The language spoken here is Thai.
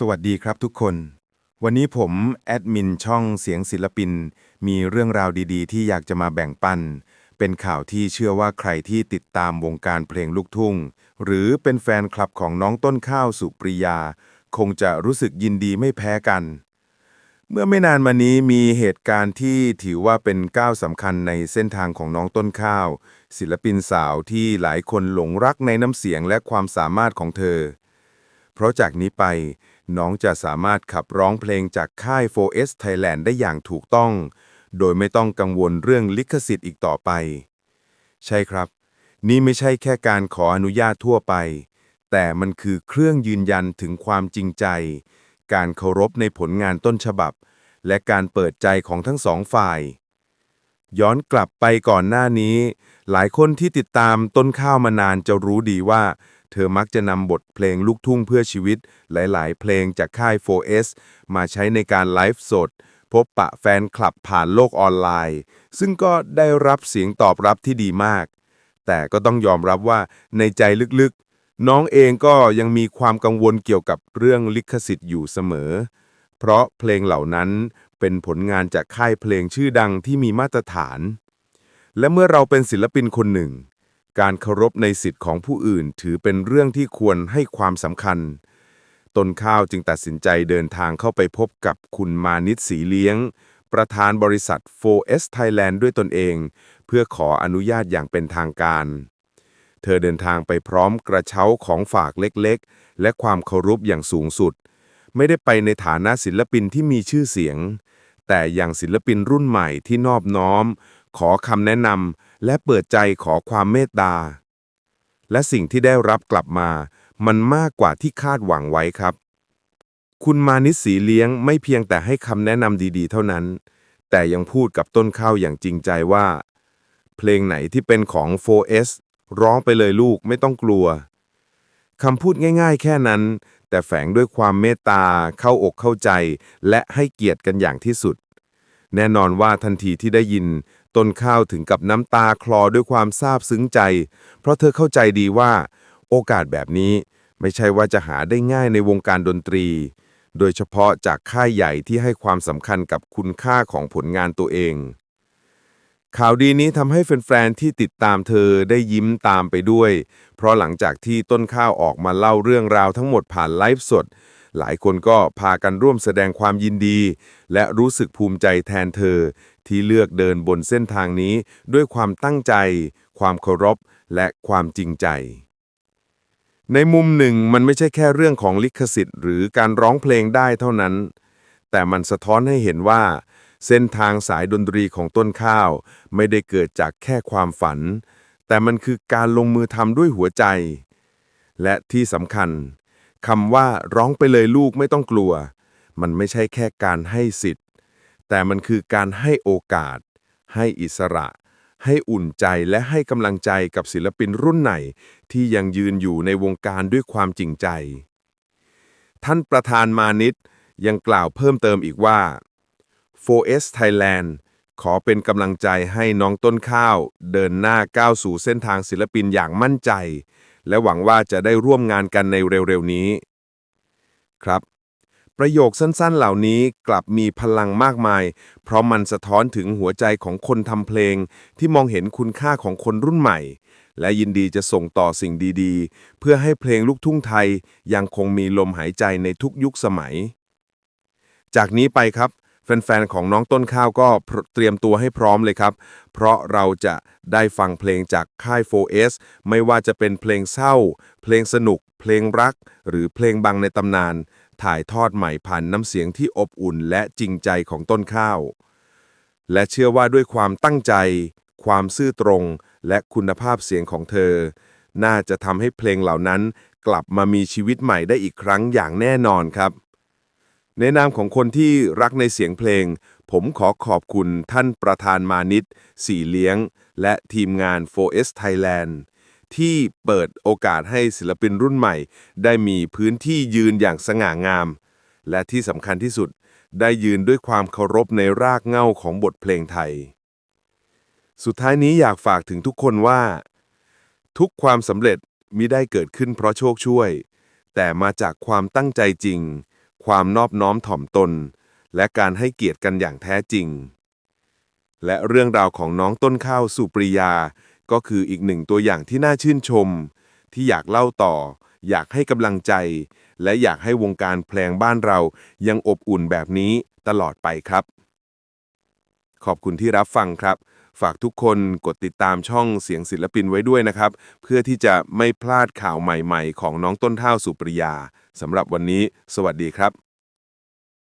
สวัสดีครับทุกคน วันนี้ผม แอดมินช่องเสียงศิลปิน มีเรื่องราวดีๆ ที่อยากจะมาแบ่งปัน เป็นข่าวที่เชื่อว่าใครที่ติดตามวงการเพลงลูกทุ่ง หรือเป็นแฟนคลับของน้องต้นข้าวสุปริยา คงจะรู้สึกยินดีไม่แพ้กัน เมื่อไม่นานมานี้มีเหตุการณ์ที่ถือว่าเป็นก้าวสำคัญในเส้นทางของน้องต้นข้าว ศิลปินสาวที่หลายคนหลงรักในน้ำเสียงและความสามารถของเธอ เพราะจากนี้ไป น้องจะสามารถขับร้องเพลงจากค่าย 4S Thailand ได้อย่างถูกต้อง โดยไม่ต้องกังวลเรื่องลิขสิทธิ์อีกต่อไป ใช่ครับ นี่ไม่ใช่แค่การขออนุญาตทั่วไป แต่มันคือเครื่องยืนยันถึงความจริงใจ การเคารพในผลงานต้นฉบับ และการเปิดใจของทั้งสองฝ่าย ย้อนกลับไปก่อนหน้านี้ หลายคนที่ติดตามต้นข้าวมานานจะรู้ดีว่า เธอมักจะนำบทเพลงลูกทุ่งเพื่อชีวิตหลายๆ เพลงจากค่าย 4S มาใช้ในการไลฟ์สด พบปะแฟนคลับผ่านโลกออนไลน์ ซึ่งก็ได้รับเสียงตอบรับที่ดีมาก แต่ก็ต้องยอมรับว่าในใจลึกๆ น้องเองก็ยังมีความกังวลเกี่ยวกับเรื่องลิขสิทธิ์อยู่เสมอ เพราะเพลงเหล่านั้นเป็นผลงานจากค่ายเพลงชื่อดังที่มีมาตรฐาน และเมื่อเราเป็นศิลปินคนหนึ่ง การเคารพในสิทธิ์ของผู้อื่น ถือเป็นเรื่องที่ควรให้ความสำคัญ ตนข้าวจึงตัดสินใจเดินทางเข้าไปพบกับคุณมานิตสีเลี้ยง ประธานบริษัท 4S Thailand ด้วยตนเอง เพื่อขออนุญาตอย่างเป็นทางการ เธอเดินทางไปพร้อมกระเช้าของฝากเล็กๆ และความเคารพอย่างสูงสุด ไม่ได้ไปในฐานะศิลปินที่มีชื่อเสียง แต่อย่างศิลปินรุ่นใหม่ที่นอบน้อม ขอคำแนะนำ และเปิดใจขอความเมตตา และสิ่งที่ได้รับกลับมา มันมากกว่าที่คาดหวังไว้ครับ คุณมานิสีเลี้ยงไม่เพียงแต่ให้คำแนะนำดีๆ เท่านั้น แต่ยังพูดกับต้นข้าวอย่างจริงใจว่า เพลงไหนที่เป็นของ 4S ร้องไปเลยลูกไม่ต้องกลัวคำพูดง่ายๆ แค่นั้น แต่แฝงด้วยความเมตตาเข้าอกเข้าใจ และให้เกียรติกันอย่างที่สุด แน่นอนว่าทันทีที่ได้ยิน ต้นข้าวถึงกับน้ำตาคลอด้วยความซาบซึ้งใจ เพราะเธอเข้าใจดีว่า โอกาสแบบนี้ไม่ใช่ว่าจะหาได้ง่ายในวงการดนตรี โดยเฉพาะจากค่ายใหญ่ที่ให้ความสำคัญกับคุณค่าของผลงานตัวเอง ข่าวดีนี้ทำให้แฟนๆที่ติดตามเธอได้ยิ้มตามไปด้วย เพราะหลังจากที่ต้นข้าวออกมาเล่าเรื่องราวทั้งหมดผ่านไลฟ์สด หลายคนก็พากันร่วมแสดงความยินดี และรู้สึกภูมิใจแทนเธอ ที่เลือกเดินบนเส้นทางนี้ด้วยความตั้งใจ ความเคารพ และความจริงใจ ในมุมหนึ่งมันไม่ใช่แค่เรื่องของลิขสิทธิ์ หรือการร้องเพลงได้เท่านั้น แต่มันสะท้อนให้เห็นว่า เส้นทางสายดนตรีของต้นข้าว ไม่ได้เกิดจากแค่ความฝัน แต่มันคือการลงมือทำด้วยหัวใจ และที่สำคัญ คำว่าร้องไปเลยลูกไม่ต้องกลัว มันไม่ใช่แค่การให้สิทธิ์ แต่มันคือการให้โอกาส ให้อิสระ ให้อุ่นใจและให้กำลังใจกับศิลปินรุ่นไหนที่ยังยืนอยู่ในวงการด้วยความจริงใจ ท่านประธานมานิตยังกล่าวเพิ่มเติมอีกว่า 4S Thailand ขอเป็นกำลังใจให้น้องต้นข้าว เดินหน้าก้าวสู่เส้นทางศิลปินอย่างมั่นใจ และหวังว่าจะได้ร่วมงานกันในเร็วๆนี้ ครับ ประโยคสั้นๆเหล่านี้กลับมีพลังมากมาย เพราะมันสะท้อนถึงหัวใจของคนทำเพลง ที่มองเห็นคุณค่าของคนรุ่นใหม่ และยินดีจะส่งต่อสิ่งดีๆ เพื่อให้เพลงลูกทุ่งไทยยังคงมีลมหายใจในทุกยุคสมัย จากนี้ไปครับ แฟนๆ ของน้องต้นข้าวก็เตรียมตัวให้พร้อมเลยครับ เพราะเราจะได้ฟังเพลงจากค่าย 4S ไม่ว่าจะเป็นเพลงเศร้า เพลงสนุก เพลงรัก หรือเพลงบังในตำนาน ถ่ายทอดใหม่ผ่านน้ำเสียงที่อบอุ่นและจริงใจของต้นข้าว และเชื่อว่าด้วยความตั้งใจ ความซื่อตรง และคุณภาพเสียงของเธอ น่าจะทำให้เพลงเหล่านั้นกลับมามีชีวิตใหม่ได้อีกครั้งอย่างแน่นอนครับ ในนามของคนที่รักในเสียงเพลง ผมขอขอบคุณท่านประธานมานิตสีเลี้ยง และทีมงาน 4S Thailand ที่เปิดโอกาสให้ศิลปินรุ่นใหม่ ได้มีพื้นที่ยืนอย่างสง่างาม และที่สำคัญที่สุด ได้ยืนด้วยความเคารพในรากเหง้าของบทเพลงไทย สุดท้ายนี้อยากฝากถึงทุกคนว่า ทุกความสำเร็จมิได้เกิดขึ้นเพราะโชคช่วย แต่มาจากความตั้งใจจริง ความนอบน้อมถ่อมตน และการให้เกียรติกันอย่างแท้จริง และเรื่องราวของน้องต้นข้าวสุปริยา ก็คืออีกหนึ่งตัวอย่างที่น่าชื่นชม ที่อยากเล่าต่อ อยากให้กำลังใจ และอยากให้วงการเพลงบ้านเรายังอบอุ่นแบบนี้ตลอดไปครับ ขอบคุณที่รับฟังครับ ฝากทุกคนกดติดตามช่องเสียงศิลปินไว้ด้วยนะครับ เพื่อที่จะไม่พลาดข่าวใหม่ๆ ของน้องต้นท่าวสุปริยาสำหรับวันนี้ สวัสดีครับ